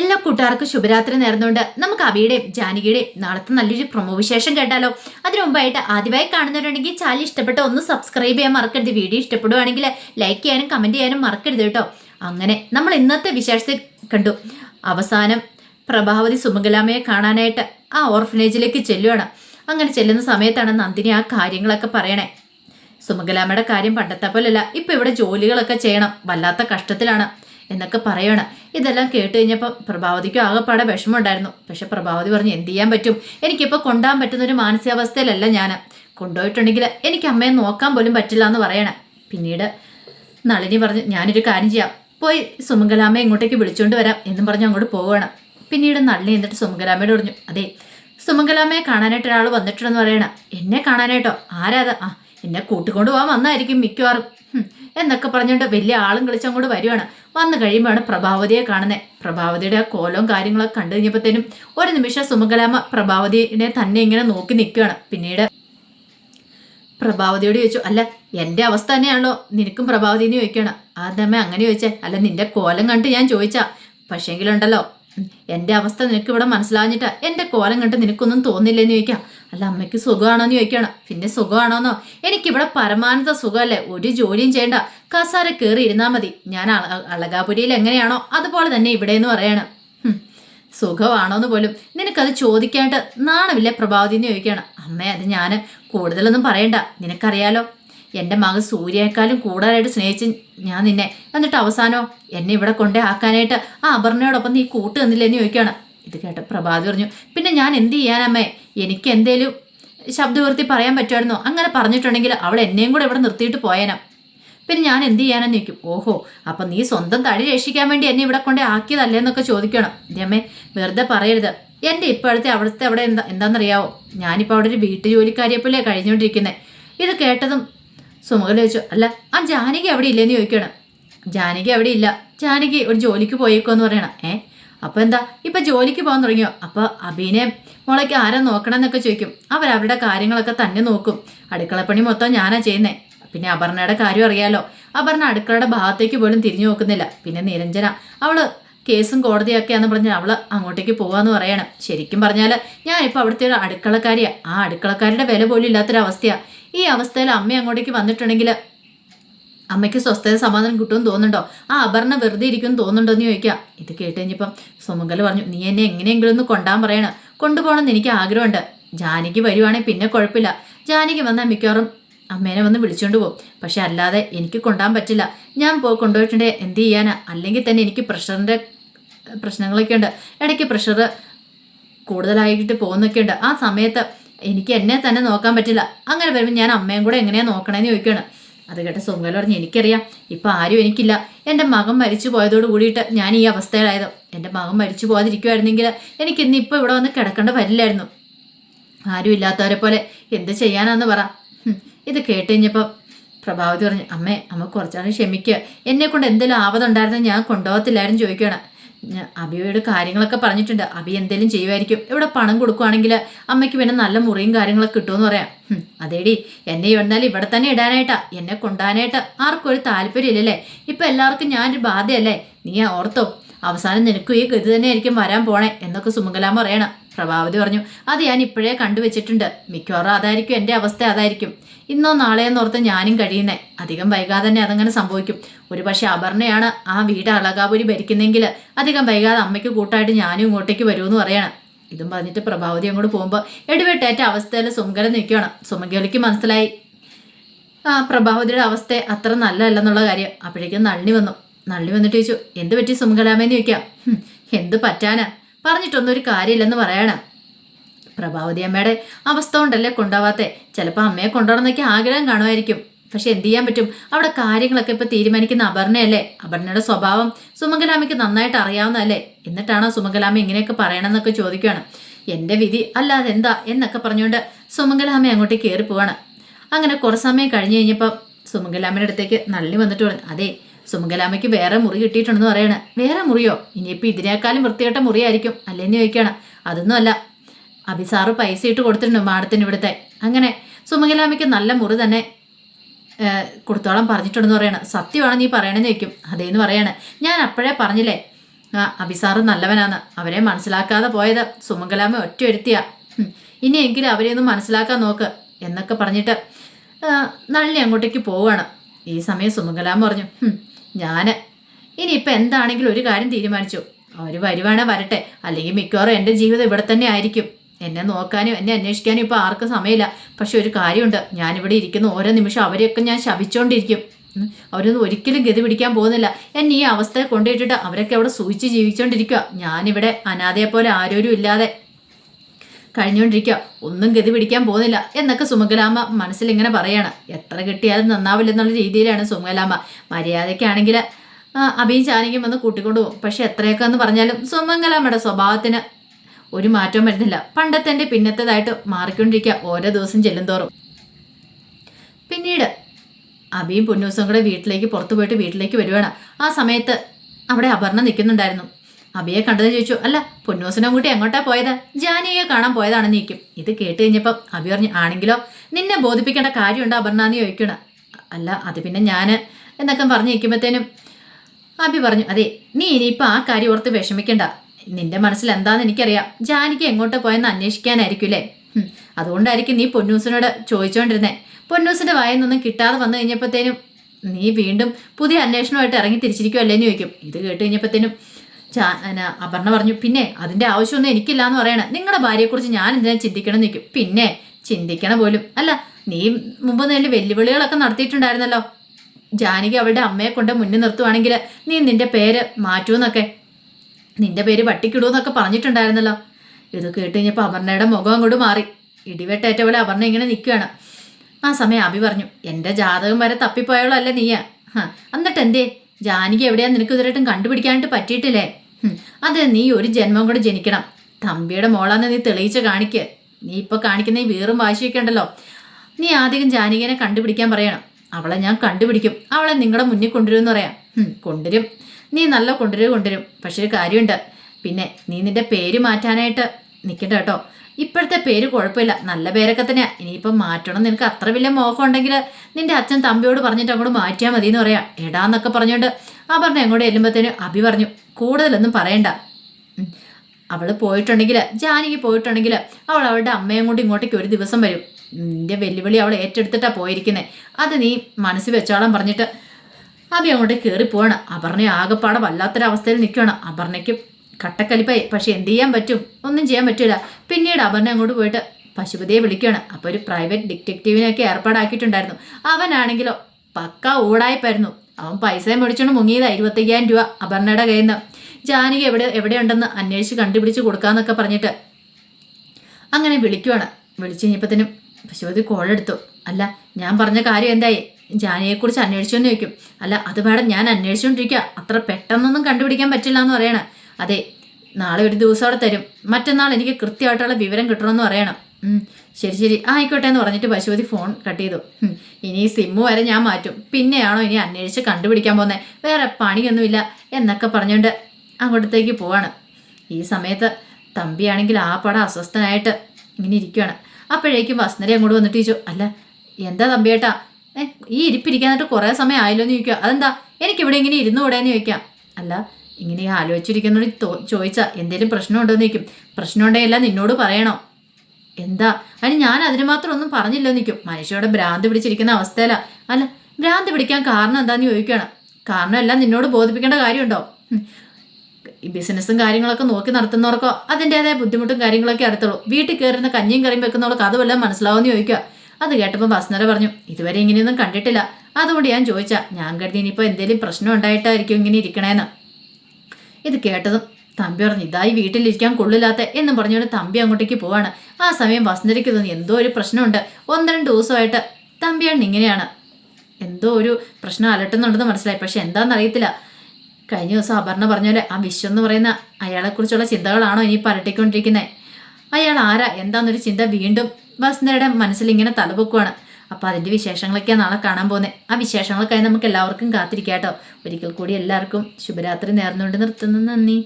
എല്ലാ കൂട്ടുകാർക്കും ശുഭരാത്രി നേർന്നുകൊണ്ട് നമുക്ക് അവിയുടെയും ജാനകിയുടെയും നാളത്തെ നല്ലൊരു പ്രൊമോ വിശേഷം കേട്ടാലോ. അതിനു മുമ്പായിട്ട് ആദ്യമായി കാണുന്നവരുണ്ടെങ്കിൽ ചാനൽ ഇഷ്ടപ്പെട്ട ഒന്ന് സബ്സ്ക്രൈബ് ചെയ്യാൻ മറക്കരുത്. വീഡിയോ ഇഷ്ടപ്പെടുവാണെങ്കിൽ ലൈക്ക് ചെയ്യാനും കമന്റ് ചെയ്യാനും മറക്കരുത് കേട്ടോ. അങ്ങനെ നമ്മൾ ഇന്നത്തെ വിശേഷത്തിൽ കണ്ടു. അവസാനം പ്രഭാവതി സുമംഗലാമയെ കാണാനായിട്ട് ആ ഓർഫനേജിലേക്ക് ചെല്ലുവാണ്. അങ്ങനെ ചെല്ലുന്ന സമയത്താണ് നന്ദിനി ആ കാര്യങ്ങളൊക്കെ പറയണേ. സുമംഗലാമയുടെ കാര്യം പണ്ടത്തെ പോലെയല്ല ഇപ്പൊ ഇവിടെ ജോലികളൊക്കെ ചെയ്യണം. വല്ലാത്ത കഷ്ടത്തിലാണ്. എന്നൊക്കെ പറയണം. ഇതെല്ലാം കേട്ട് കഴിഞ്ഞപ്പോൾ പ്രഭാവതിക്കും ആകെപ്പാടെ വിഷമമുണ്ടായിരുന്നു. പക്ഷെ പ്രഭാവതി പറഞ്ഞു എന്ത് ചെയ്യാൻ പറ്റും? എനിക്കിപ്പോൾ കൊണ്ടുപോകാൻ പറ്റുന്ന ഒരു മാനസികാവസ്ഥയിലല്ല ഞാൻ കൊണ്ടുപോയിട്ടുണ്ടെങ്കിൽ എനിക്ക് അമ്മയെ നോക്കാൻ പോലും പറ്റില്ല എന്ന് പറയണം. പിന്നീട് നളിനി പറഞ്ഞു ഞാനൊരു കാര്യം ചെയ്യാം. പോയി സുമംഗലാമ്മയെ ഇങ്ങോട്ടേക്ക് വിളിച്ചുകൊണ്ട് വരാം എന്നും പറഞ്ഞ് അങ്ങോട്ട് പോവുകയാണ്. പിന്നീട് നളിനി എന്നിട്ട് സുമംഗലാമ്മയോട് പറഞ്ഞു അതെ സുമംഗലാമ്മയെ കാണാനായിട്ട് ഒരാൾ വന്നിട്ടുണ്ടെന്ന് പറയണം. എന്നെ കാണാനായിട്ടോ? ആരാത്? ആ എന്നെ കൂട്ടിക്കൊണ്ട് പോകാൻ വന്നായിരിക്കും മിക്കവാറും. എന്നൊക്കെ പറഞ്ഞുകൊണ്ട് വലിയ ആളും കളിച്ചങ്ങോട്ട് വരുവാണ്. വന്നു കഴിയുമ്പോഴാണ് പ്രഭാവതിയെ കാണുന്നത് പ്രഭാവതിയുടെ ആ കോലവും കാര്യങ്ങളൊക്കെ കണ്ടു കഴിഞ്ഞപ്പോഴത്തേനും ഒരു നിമിഷം സുമകലാമ പ്രഭാവതിനെ തന്നെ ഇങ്ങനെ നോക്കി നിൽക്കുകയാണ്. പിന്നീട് പ്രഭാവതിയോട് ചോദിച്ചു അല്ല എന്റെ അവസ്ഥ തന്നെയാണല്ലോ നിനക്കും പ്രഭാവതിന്ന് ചോദിക്കണം ആദ്യമേ അങ്ങനെ ചോദിച്ചേ? അല്ല നിന്റെ കോലം കണ്ട് ഞാൻ ചോദിച്ചാ. പക്ഷേങ്കിലുണ്ടല്ലോ എന്റെ അവസ്ഥ നിനക്ക് ഇവിടെ മനസ്സിലാഞ്ഞിട്ടാ. എന്റെ കോലം കണ്ട് നിനക്കൊന്നും തോന്നില്ലെന്ന് ചോദിക്കാം. അല്ല അമ്മയ്ക്ക് സുഖമാണോന്ന് ചോദിക്കണം പിന്നെ സുഖമാണോന്നോ? എനിക്കിവിടെ പരമാനന്ദ സുഖമല്ലേ? ഒരു ജോലിയും ചെയ്യണ്ട. കസാര കയറി ഇരുന്നാൽ മതി. ഞാൻ അള- അളകാപുരിയിൽ എങ്ങനെയാണോ അതുപോലെ തന്നെ ഇവിടെ എന്ന് പറയണം സുഖമാണോന്ന് പോലും നിനക്കത് ചോദിക്കാനായിട്ട് നാണമില്ലേ പ്രഭാവതി എന്ന് ചോദിക്കണം അമ്മേ അത് ഞാൻ കൂടുതലൊന്നും പറയണ്ട. നിനക്കറിയാലോ? എന്റെ മകൻ സൂര്യയെക്കാളും കൂടുതലായിട്ട് സ്നേഹിച്ച് ഞാൻ നിന്നെ എന്നിട്ട് അവസാനോ എന്നെ ഇവിടെ കൊണ്ടേ ആക്കാനായിട്ട് ആ അപർണയോടൊപ്പം നീ കൂട്ട് ചോദിക്കുകയാണ്. ഇത് കേട്ട പ്രഭാതി പറഞ്ഞു പിന്നെ ഞാൻ എന്ത് ചെയ്യാനമ്മേ എനിക്ക് എന്തേലും ശബ്ദവൃത്തി പറയാൻ പറ്റുമായിരുന്നോ? അങ്ങനെ പറഞ്ഞിട്ടുണ്ടെങ്കിൽ അവൾ എന്നെയും കൂടെ ഇവിടെ നിർത്തിയിട്ട് പോയേനാ. പിന്നെ ഞാൻ എന്ത് ചെയ്യാനെന്ന് ചോദിക്കും. ഓഹോ അപ്പൊ നീ സ്വന്തം തടി രക്ഷിക്കാൻ വേണ്ടി എന്നെ ഇവിടെ കൊണ്ടേ ആക്കിയതല്ലേ എന്നൊക്കെ ചോദിക്കണം. രമേ വെറുതെ പറയരുത്. എന്റെ ഇപ്പോഴത്തെ അവിടുത്തെ അവിടെ എന്താ എന്താണെന്നറിയാവോ? ഞാനിപ്പോൾ അവിടെ ഒരു വീട്ടു ജോലിക്കാരിയെ പോലെ കഴിഞ്ഞുകൊണ്ടിരിക്കുന്നത് ഇത് കേട്ടതും സുമകല ചോദിച്ചു അല്ല ആ ജാനകി അവിടെ ഇല്ലേന്ന് ചോദിക്കണം ജാനകി അവിടെ ഇല്ല. ജാനകി ഒരു ജോലിക്ക് പോയേക്കോ എന്ന് പറയണം. ഏ? അപ്പൊ എന്താ ഇപ്പൊ ജോലിക്ക് പോകാൻ തുടങ്ങിയോ? അപ്പോൾ അബീനെ മോളേക്ക് ആരാ നോക്കണം എന്നൊക്കെ ചോദിക്കും അവരുടെ കാര്യങ്ങളൊക്കെ തന്നെ നോക്കും. അടുക്കളപ്പണി മൊത്തം ഞാനാ ചെയ്യുന്നേ. പിന്നെ അപർണയുടെ കാര്യം അറിയാലോ. അപർണ അടുക്കളയുടെ ഭാഗത്തേക്ക് പോലും തിരിഞ്ഞു നോക്കുന്നില്ല. പിന്നെ നിരഞ്ജന അവൾ കേസും കോടതിയൊക്കെയാന്ന് പറഞ്ഞാൽ അവൾ അങ്ങോട്ടേക്ക് പോവാന്ന് പറയണം. ശരിക്കും പറഞ്ഞാൽ ഞാനിപ്പോൾ അവിടുത്തെ ഒരു അടുക്കളക്കാരിയാ. ആ അടുക്കളക്കാരുടെ വില പോലും ഇല്ലാത്തൊരവസ്ഥയാ. ഈ അവസ്ഥയിൽ അമ്മ അങ്ങോട്ടേക്ക് വന്നിട്ടുണ്ടെങ്കിൽ അമ്മയ്ക്ക് സ്വസ്ഥത സമാധാനം കിട്ടുമെന്ന് തോന്നുന്നുണ്ടോ? ആ അപർണ വെറുതെ ഇരിക്കുമെന്ന് തോന്നുന്നുണ്ടോ എന്ന് ചോദിക്കാം. ഇത് കേട്ട് കഴിഞ്ഞപ്പം സുമംഗൽ പറഞ്ഞു നീ എന്നെ എങ്ങനെയെങ്കിലും ഒന്ന് കൊണ്ടാൻ പറയണം. കൊണ്ടുപോകണമെന്ന് എനിക്ക് ആഗ്രഹമുണ്ട്. ജാനകി വരുവാണെങ്കിൽ പിന്നെ കുഴപ്പമില്ല. ജാനകി വന്നാൽ മിക്കവാറും അമ്മേനെ വന്ന് വിളിച്ചുകൊണ്ട് പോകും പക്ഷെ അല്ലാതെ എനിക്ക് കൊണ്ടാൻ പറ്റില്ല. ഞാൻ പോയി കൊണ്ടുപോയിട്ടുണ്ടെങ്കിൽ എന്ത് ചെയ്യാനാ? അല്ലെങ്കിൽ തന്നെ എനിക്ക് പ്രഷറിന്റെ പ്രശ്നങ്ങളൊക്കെ ഉണ്ട് ഇടയ്ക്ക് പ്രഷർ കൂടുതലായിട്ട് പോകുന്നൊക്കെ ഉണ്ട് ആ സമയത്ത് എനിക്ക് എന്നെ തന്നെ നോക്കാൻ പറ്റില്ല. അങ്ങനെ വരുമ്പോൾ ഞാൻ അമ്മയും കൂടെ എങ്ങനെയാണ് നോക്കണമെന്ന് ചോദിക്കുകയാണ് അത് കേട്ട സുമകല പറഞ്ഞു എനിക്കറിയാം. ഇപ്പം ആരും എനിക്കില്ല. എന്റെ മകൻ മരിച്ചു പോയതോട് കൂടിയിട്ട് ഞാൻ ഈ അവസ്ഥയിലായത്. എന്റെ മകൻ മരിച്ചു പോകാതിരിക്കുമായിരുന്നെങ്കിൽ എനിക്ക് ഇന്ന് ഇപ്പോൾ ഇവിടെ വന്ന് കിടക്കേണ്ട വരില്ലായിരുന്നു. ആരും ഇല്ലാത്തവരെ പോലെ എന്ത് ചെയ്യാനാന്ന് പറ. ഇത് കേട്ട് കഴിഞ്ഞപ്പോൾ പ്രഭാവതി പറഞ്ഞു അമ്മേ അമ്മ കുറച്ചാണ് ക്ഷമിക്കുക എന്നെ കൊണ്ട് എന്തെങ്കിലും ആവതുണ്ടായിരുന്നു ഞാൻ കൊണ്ടുപോകത്തില്ലായിരുന്നു ചോദിക്കുകയാണ്. ഞാൻ അബിയോട് കാര്യങ്ങളൊക്കെ പറഞ്ഞിട്ടുണ്ട്. അബി എന്തേലും ചെയ്യുമായിരിക്കും ഇവിടെ പണം കൊടുക്കുവാണെങ്കിൽ അമ്മയ്ക്ക് പിന്നെ നല്ല മുറിയും കാര്യങ്ങളൊക്കെ കിട്ടുമെന്ന് പറയാം. അതേടി. എന്നെ വന്നാൽ ഇവിടെ തന്നെ ഇടാനായിട്ടാ. എന്നെ കൊണ്ടാനായിട്ട് ആർക്കും ഒരു താല്പര്യം ഇല്ലല്ലേ ഇപ്പം എല്ലാവർക്കും ഞാനൊരു ബാധയല്ലേ നീ ഓർത്തോ അവസാനം നിനക്കും ഈ ഗതി തന്നെയായിരിക്കും വരാൻ പോണേ എന്നൊക്കെ സുമംഗലാമ്മ പറയണം. പ്രഭാവതി പറഞ്ഞു അത് ഞാൻ ഇപ്പോഴേ കണ്ടുവച്ചിട്ടുണ്ട്. മിക്കവാറും അതായിരിക്കും എന്റെ അവസ്ഥ അതായിരിക്കും. ഇന്നോ നാളെയെന്ന് ഓർത്ത് ഞാനും കഴിയുന്നേ. അധികം വൈകാതെ തന്നെ അതങ്ങനെ സംഭവിക്കും. ഒരു പക്ഷേ അപർണയാണ് ആ വീട് അളകാപുരി ഭരിക്കുന്നെങ്കിൽ അധികം വൈകാതെ അമ്മയ്ക്ക് കൂട്ടായിട്ട് ഞാനും ഇങ്ങോട്ടേക്ക് വരുമെന്ന് പറയണം. ഇതും പറഞ്ഞിട്ട് പ്രഭാവതി അങ്ങോട്ട് പോകുമ്പോൾ എടുവെട്ടേറ്റ അവസ്ഥയിൽ സുമകല നിൽക്കണം സുമംഗലിക്ക് മനസ്സിലായി. ആ പ്രഭാവതിയുടെ അവസ്ഥ അത്ര നല്ലതല്ലെന്നുള്ള കാര്യം. അപ്പോഴേക്കും നള്ളി വന്നു. നള്ളി വന്നിട്ട് ചോദിച്ചു എന്ത് പറ്റി സുമകലാമേന്ന് ചോദിക്കാം? "ഹും, എന്ത് പറ്റാനാ? പറഞ്ഞിട്ടൊന്നും ഒരു കാര്യമില്ലെന്ന് പറയണം. പ്രഭാവതി അമ്മയുടെ അവസ്ഥ കൊണ്ടല്ലേ കൊണ്ടുപോവാത്തെ ചിലപ്പോൾ അമ്മയെ കൊണ്ടുപോകണമെന്നൊക്കെ ആഗ്രഹം കാണുമായിരിക്കും. പക്ഷെ എന്ത് ചെയ്യാൻ പറ്റും? അവിടെ കാര്യങ്ങളൊക്കെ ഇപ്പൊ തീരുമാനിക്കുന്ന അപർണയല്ലേ? അപർണയുടെ സ്വഭാവം സുമംഗലാമയ്ക്ക് നന്നായിട്ട് അറിയാവുന്നതല്ലേ? എന്നിട്ടാണോ സുമംഗലാമ ഇങ്ങനെയൊക്കെ പറയണമെന്നൊക്കെ ചോദിക്കുകയാണ് എന്റെ വിധി അല്ലാതെ എന്താ? എന്നൊക്കെ പറഞ്ഞുകൊണ്ട് സുമംഗലാമ അങ്ങോട്ട് കയറി പോവാണ്. അങ്ങനെ കുറച്ച് സമയം കഴിഞ്ഞു കഴിഞ്ഞപ്പോൾ സുമംഗലാമയുടെ അടുത്തേക്ക് നള്ളി വന്നിട്ട് പറഞ്ഞു അതെ സുമംഗലാമയ്ക്ക് വേറെ മുറി കിട്ടിയിട്ടുണ്ടെന്ന് പറയണേ. വേറെ മുറിയോ? ഇനിയിപ്പോൾ ഇതിനേക്കാളും വൃത്തികെട്ട മുറിയായിരിക്കും അല്ലേന്ന് ചോദിക്കുകയാണ്. അതൊന്നും അല്ല അഭിസാറ് പൈസ ഇട്ട് കൊടുത്തിട്ടുണ്ട് മാഡത്തിന് ഇവിടുത്തെ. അങ്ങനെ സുമംഗലാമയ്ക്ക് നല്ല മുറി തന്നെ കൊടുത്തോളം പറഞ്ഞിട്ടുണ്ടെന്ന് പറയണം. സത്യമാണ് നീ പറയണമെന്ന് ചോദിക്കും. അതേന്ന് പറയാണ്. ഞാൻ അപ്പോഴേ പറഞ്ഞില്ലേ ആ അഭിസാറ് നല്ലവനാണ് അവരെ മനസ്സിലാക്കാതെ പോയത് സുമംഗലാമ ഒറ്റ എടുത്തിയാ ഇനിയെങ്കിലും അവരെ ഒന്ന് മനസ്സിലാക്കാൻ നോക്ക് എന്നൊക്കെ പറഞ്ഞിട്ട് നള്ളി അങ്ങോട്ടേക്ക് പോവുകയാണ് ഈ സമയം സുമംഗലാമ പറഞ്ഞു ഞാൻ ഇനിയിപ്പോൾ എന്താണെങ്കിലും ഒരു കാര്യം തീരുമാനിച്ചു. അവർ വരുവാണേ വരട്ടെ. അല്ലെങ്കിൽ മിക്കവാറും എന്റെ ജീവിതം ഇവിടെ തന്നെ ആയിരിക്കും. എന്നെ നോക്കാനും എന്നെ അന്വേഷിക്കാനും ഇപ്പോൾ ആർക്കും സമയമില്ല. പക്ഷെ ഒരു കാര്യമുണ്ട്. ഞാനിവിടെ ഇരിക്കുന്ന ഓരോ നിമിഷം അവരെയൊക്കെ ഞാൻ ശപിച്ചുകൊണ്ടിരിക്കും. അവരൊന്നും ഒരിക്കലും ഗതി പിടിക്കാൻ പോകുന്നില്ല. എന്നെ ഈ അവസ്ഥയെ കൊണ്ടുപോയിട്ടിട്ട് അവരൊക്കെ അവിടെ സൂചിച്ച് ജീവിച്ചുകൊണ്ടിരിക്കുക ഞാനിവിടെ അനാഥയെ പോലെ ആരോരും ഇല്ലാതെ കഴിഞ്ഞുകൊണ്ടിരിക്കുക ഒന്നും ഗതി പിടിക്കാൻ പോകുന്നില്ല. എന്നൊക്കെ സുമംഗലാമ്മ മനസ്സിൽ ഇങ്ങനെ പറയാണ്. എത്ര കിട്ടിയാലും നന്നാവില്ല എന്നുള്ള രീതിയിലാണ് സുമംഗലാമ്മ. മര്യാദയ്ക്കാണെങ്കിൽ അഭിയും ചാനിക്കും വന്ന് കൂട്ടിക്കൊണ്ടു പോകും പക്ഷെ എത്രയൊക്കെ എന്ന് പറഞ്ഞാലും സുമംഗലാമ്മയുടെ സ്വഭാവത്തിന് ഒരു മാറ്റവും വരുന്നില്ല. പണ്ടത്തെ പിന്നത്തേതായിട്ട് മാറിക്കൊണ്ടിരിക്കുക ഓരോ ദിവസം ചെല്ലുന്തോറും പിന്നീട് അബിയും പൊന്നൂസും കൂടെ വീട്ടിലേക്ക് പുറത്തു പോയിട്ട് വീട്ടിലേക്ക് വരുവാണ്. ആ സമയത്ത് അവിടെ അപർണ നിൽക്കുന്നുണ്ടായിരുന്നു. അബിയെ കണ്ടത് ചോദിച്ചു അല്ല പൊന്നൂസിനെ കൂട്ടി എങ്ങോട്ടാ പോയത്? ജാനിയെ കാണാൻ പോയതാണെന്ന് നിൽക്കും ഇത് കേട്ട് കഴിഞ്ഞപ്പം അബി പറഞ്ഞു ആണെങ്കിലോ? നിന്നെ ബോധിപ്പിക്കേണ്ട കാര്യമുണ്ടോ അപർണ? എന്ന് ചോദിക്കണ അല്ല അത് പിന്നെ ഞാൻ എന്നൊക്കെ പറഞ്ഞു നിൽക്കുമ്പോഴത്തേനും അബി പറഞ്ഞു അതെ നീ ഇനിയിപ്പോൾ ആ കാര്യം ഓർത്ത് വിഷമിക്കണ്ട. നിന്റെ മനസ്സിൽ എന്താന്ന് എനിക്കറിയാം. ജാനിക്ക് എങ്ങോട്ട് പോയെന്ന് അന്വേഷിക്കാനായിരിക്കും അല്ലേ അതുകൊണ്ടായിരിക്കും നീ പൊന്നൂസിനോട് ചോദിച്ചുകൊണ്ടിരുന്നേ പൊന്നൂസിന്റെ വായിൽ നിന്നും കിട്ടാതെ വന്നു കഴിഞ്ഞപ്പോഴത്തേനും നീ വീണ്ടും പുതിയ അന്വേഷണമായിട്ട് ഇറങ്ങി തിരിച്ചിരിക്കുമല്ലേ എന്ന് ചോദിക്കും. ഇത് കേട്ട് കഴിഞ്ഞപ്പോഴത്തേനും അപർണ പറഞ്ഞു പിന്നെ അതിന്റെ ആവശ്യമൊന്നും എനിക്കില്ല എന്ന് പറയണേ. നിങ്ങളുടെ ഭാര്യയെക്കുറിച്ച് ഞാൻ എന്തിനാ ചിന്തിക്കണം നിൽക്കും പിന്നെ ചിന്തിക്കണ പോലും. അല്ല നീ മുമ്പ് നല്ല വെല്ലുവിളികളൊക്കെ നടത്തിയിട്ടുണ്ടായിരുന്നല്ലോ. ജാനകി അവളുടെ അമ്മയെ കൊണ്ട് മുന്നിൽ നിർത്തുവാണെങ്കിൽ നീ നിന്റെ പേര് മാറ്റൂന്നൊക്കെ. നിന്റെ പേര് പട്ടിക്കിടൂന്നൊക്കെ പറഞ്ഞിട്ടുണ്ടായിരുന്നല്ലോ. ഇത് കേട്ട് കഴിഞ്ഞപ്പോൾ അപർണയുടെ മുഖം അങ്ങോട്ട് മാറി. ഇടിവെട്ടേറ്റ പോലെ അപർണ ഇങ്ങനെ നിൽക്കുകയാണ്. ആ സമയം അഭി പറഞ്ഞു എന്റെ ജാതകം വരെ തപ്പിപ്പോയോളല്ലേ നീയാ? എന്നിട്ട് എന്തേ ജാനകി എവിടെയാ നിനക്ക് ഇതുവരെയായിട്ടും കണ്ടുപിടിക്കാനായിട്ട് പറ്റിയിട്ടില്ലേ? അതെ നീ ഒരു ജന്മം കൂടെ ജനിക്കണം. തമ്പിയുടെ മോളാന്ന് നീ തെളിയിച്ച കാണിക്ക്. നീ ഇപ്പോൾ കാണിക്കുന്ന ഈ വീറും വാശിയൊക്കെ ഉണ്ടല്ലോ. നീ ആദ്യം ജാനകിനെ കണ്ടുപിടിക്കാൻ പറയണം. അവളെ ഞാൻ കണ്ടുപിടിക്കും. അവളെ നിങ്ങളുടെ മുന്നിൽ കൊണ്ടുവരുമെന്ന് പറയാം. കൊണ്ടുവരും. നീ നല്ല കൊണ്ടുവരും കൊണ്ടുവരും. പക്ഷേ ഒരു കാര്യമുണ്ട്. പിന്നെ നീ നിന്റെ പേര് മാറ്റാനായിട്ട് നിൽക്കണ്ട കേട്ടോ. ഇപ്പോഴത്തെ പേര് കുഴപ്പമില്ല. നല്ല പേരൊക്കെ തന്നെയാണ് ഇനിയിപ്പം മാറ്റണം നിനക്ക് അത്ര വലിയ മോഹം ഉണ്ടെങ്കിൽ നിന്റെ അച്ഛൻ തമ്പിയോട് പറഞ്ഞിട്ട് അങ്ങോട്ട് മാറ്റിയാൽ മതി എന്ന് പറയാം എടാന്നൊക്കെ പറഞ്ഞുകൊണ്ട് ആ പറഞ്ഞ എങ്ങോട്ട് ചെല്ലുമ്പോഴത്തേനും അഭി പറഞ്ഞു കൂടുതലൊന്നും പറയണ്ട. അവൾ പോയിട്ടുണ്ടെങ്കിൽ ജാനകി പോയിട്ടുണ്ടെങ്കിൽ അവൾ അവളുടെ അമ്മയും കൊണ്ട് ഇങ്ങോട്ടേക്ക് ഒരു ദിവസം വരും. നിന്റെ വെല്ലുവിളി അവൾ ഏറ്റെടുത്തിട്ടാണ് പോയിരിക്കുന്നത് അത് നീ മനസ്സിൽ വെച്ചോളം പറഞ്ഞിട്ട് അഭി അങ്ങോട്ട് കയറി പോവാണ്. അപർണ ആകെപ്പാടെ വല്ലാത്തൊരവസ്ഥയിൽ നിൽക്കുകയാണ് അപർണയ്ക്ക് കട്ടക്കലിപ്പായി പക്ഷെ എന്ത് ചെയ്യാൻ പറ്റും? ഒന്നും ചെയ്യാൻ പറ്റില്ല പിന്നീട് അപർണ അങ്ങോട്ട് പോയിട്ട് പശുപതിയെ വിളിക്കുകയാണ് അപ്പോൾ ഒരു പ്രൈവറ്റ് ഡിറ്റക്റ്റീവിനെയൊക്കെ ഏർപ്പാടാക്കിയിട്ടുണ്ടായിരുന്നു. അവനാണെങ്കിലോ പക്ക ഊടായിപ്പായിരുന്നു അവൻ പൈസയും മേടിച്ചോണ്ട് മുങ്ങിയതാ ഇരുപത്തയ്യായിരം രൂപ അപർണയുടെ കയ്യിൽ നിന്ന് ജാനകി എവിടെ എവിടെയുണ്ടെന്ന് അന്വേഷിച്ച് കണ്ടുപിടിച്ച് കൊടുക്കാന്നൊക്കെ പറഞ്ഞിട്ട് അങ്ങനെ വിളിക്കുവാണ്. വിളിച്ചു കഴിഞ്ഞപ്പോഴത്തേനും പശുപതി കോളെടുത്തു. അല്ല ഞാൻ പറഞ്ഞ കാര്യം എന്തായി? ജാനകിയെക്കുറിച്ച് അന്വേഷിച്ചെന്ന് ചോദിക്കും. അല്ല അത് വേണം ഞാൻ അന്വേഷിച്ചുകൊണ്ടിരിക്കുക അത്ര പെട്ടെന്നൊന്നും കണ്ടുപിടിക്കാൻ പറ്റില്ല എന്ന് പറയണം. അതെ നാളെ ഒരു ദിവസം അവിടെ തരും. മറ്റന്നാൾ എനിക്ക് കൃത്യമായിട്ടുള്ള വിവരം കിട്ടണമെന്ന് പറയണം. ശരി ശരി. ആയിക്കോട്ടെ എന്ന് പറഞ്ഞിട്ട് പശുപതി ഫോൺ കട്ട് ചെയ്തു. ഇനി സിമ്മു വരെ ഞാൻ മാറ്റും. പിന്നെയാണോ ഇനി അന്വേഷിച്ച് കണ്ടുപിടിക്കാൻ പോകുന്നത് വേറെ പണിയൊന്നുമില്ല എന്നൊക്കെ പറഞ്ഞുകൊണ്ട് അങ്ങോട്ടത്തേക്ക് പോവാണ്. ഈ സമയത്ത് തമ്പിയാണെങ്കിൽ ആ പടം അസ്വസ്ഥനായിട്ട് ഇങ്ങനെ ഇരിക്കുകയാണ് അപ്പോഴേക്കും വസ്നര അങ്ങോട്ട് വന്നിട്ട് ചോദിച്ചു അല്ല എന്താ തമ്പിയേട്ടാ? ഏ ഈ ഇരിപ്പിരിക്കാന്നിട്ട് കുറേ സമയം ആയല്ലോ എന്ന് ചോദിക്കുക. അതെന്താ? എനിക്കിവിടെ ഇങ്ങനെ ഇരുന്നു കൂടെയെന്ന് ചോദിക്കാം. അല്ല ഇങ്ങനെ ആലോചിച്ചിരിക്കുന്നോട് ചോദിച്ചാൽ എന്തെങ്കിലും പ്രശ്നമുണ്ടോ എന്ന് ചോദിക്കും. പ്രശ്നമുണ്ടെങ്കിൽ നിന്നോട് പറയണോ? എന്താ? അതിന് ഞാൻ അതിന് മാത്രം ഒന്നും പറഞ്ഞില്ല നിൽക്കും മനുഷ്യയുടെ ഭ്രാന്ത് പിടിച്ചിരിക്കുന്ന അവസ്ഥയല്ല. അല്ല ഭ്രാന്ത് പിടിക്കാൻ കാരണം എന്താന്ന് ചോദിക്കുകയാണ്. കാരണം നിന്നോട് ബോധിപ്പിക്കേണ്ട കാര്യമുണ്ടോ. ഈ ബിസിനസ്സും കാര്യങ്ങളൊക്കെ നോക്കി നടത്തുന്നവർക്കോ അതിന്റെതായ ബുദ്ധിമുട്ടും കാര്യങ്ങളൊക്കെ അടുത്തുള്ളൂ. വീട്ടിൽ കയറുന്ന കഞ്ഞിയും കറിയും വെക്കുന്നവർക്ക് അത് മനസ്സിലാവുമെന്ന് ചോദിക്കുക. അത് കേട്ടപ്പോൾ ബസ്നറ പറഞ്ഞു ഇതുവരെ ഇങ്ങനെയൊന്നും കണ്ടിട്ടില്ല. അതുകൊണ്ട് ഞാൻ ചോദിച്ചാ ഞാൻ കരുതി ഇനിയിപ്പോൾ എന്തെങ്കിലും പ്രശ്നം ഉണ്ടായിട്ടായിരിക്കും ഇങ്ങനെ ഇരിക്കണേന്ന്. ഇത് കേട്ടതും തമ്പി പറഞ്ഞു ഇതായി വീട്ടിലിരിക്കാൻ കൊള്ളില്ലാത്ത എന്ന് പറഞ്ഞുകൊണ്ട് തമ്പി അങ്ങോട്ടേക്ക് പോവാണ്. ആ സമയം വസന്തരയ്ക്ക് തോന്നി എന്തോ ഒരു പ്രശ്നമുണ്ട്. ഒന്ന് രണ്ട് ദിവസമായിട്ട് തമ്പിയാണ് ഇങ്ങനെയാണ്. എന്തോ ഒരു പ്രശ്നം അലട്ടുന്നുണ്ടെന്ന് മനസ്സിലായി. പക്ഷെ എന്താണെന്ന് അറിയത്തില്ല കഴിഞ്ഞ ദിവസം അപർണ പറഞ്ഞ പോലെ ആ വിശ്വം എന്ന് പറയുന്ന അയാളെക്കുറിച്ചുള്ള ചിന്തകളാണോ ഇനി പരട്ടിക്കൊണ്ടിരിക്കുന്നത് അയാൾ ആരാ? എന്താന്നൊരു ചിന്ത വീണ്ടും വസന്തയുടെ മനസ്സിൽ ഇങ്ങനെ തലപൊക്കുവാണ്. അപ്പോൾ അതിന്റെ വിശേഷങ്ങളൊക്കെയാണ് നാളെ കാണാൻ പോകുന്നത് ആ വിശേഷങ്ങൾക്കായി നമുക്ക് എല്ലാവർക്കും കാത്തിരിക്കാം കേട്ടോ ഒരിക്കൽ കൂടി എല്ലാവർക്കും ശുഭരാത്രി നേർന്നുകൊണ്ട് നിർത്തുന്നു. നന്ദി.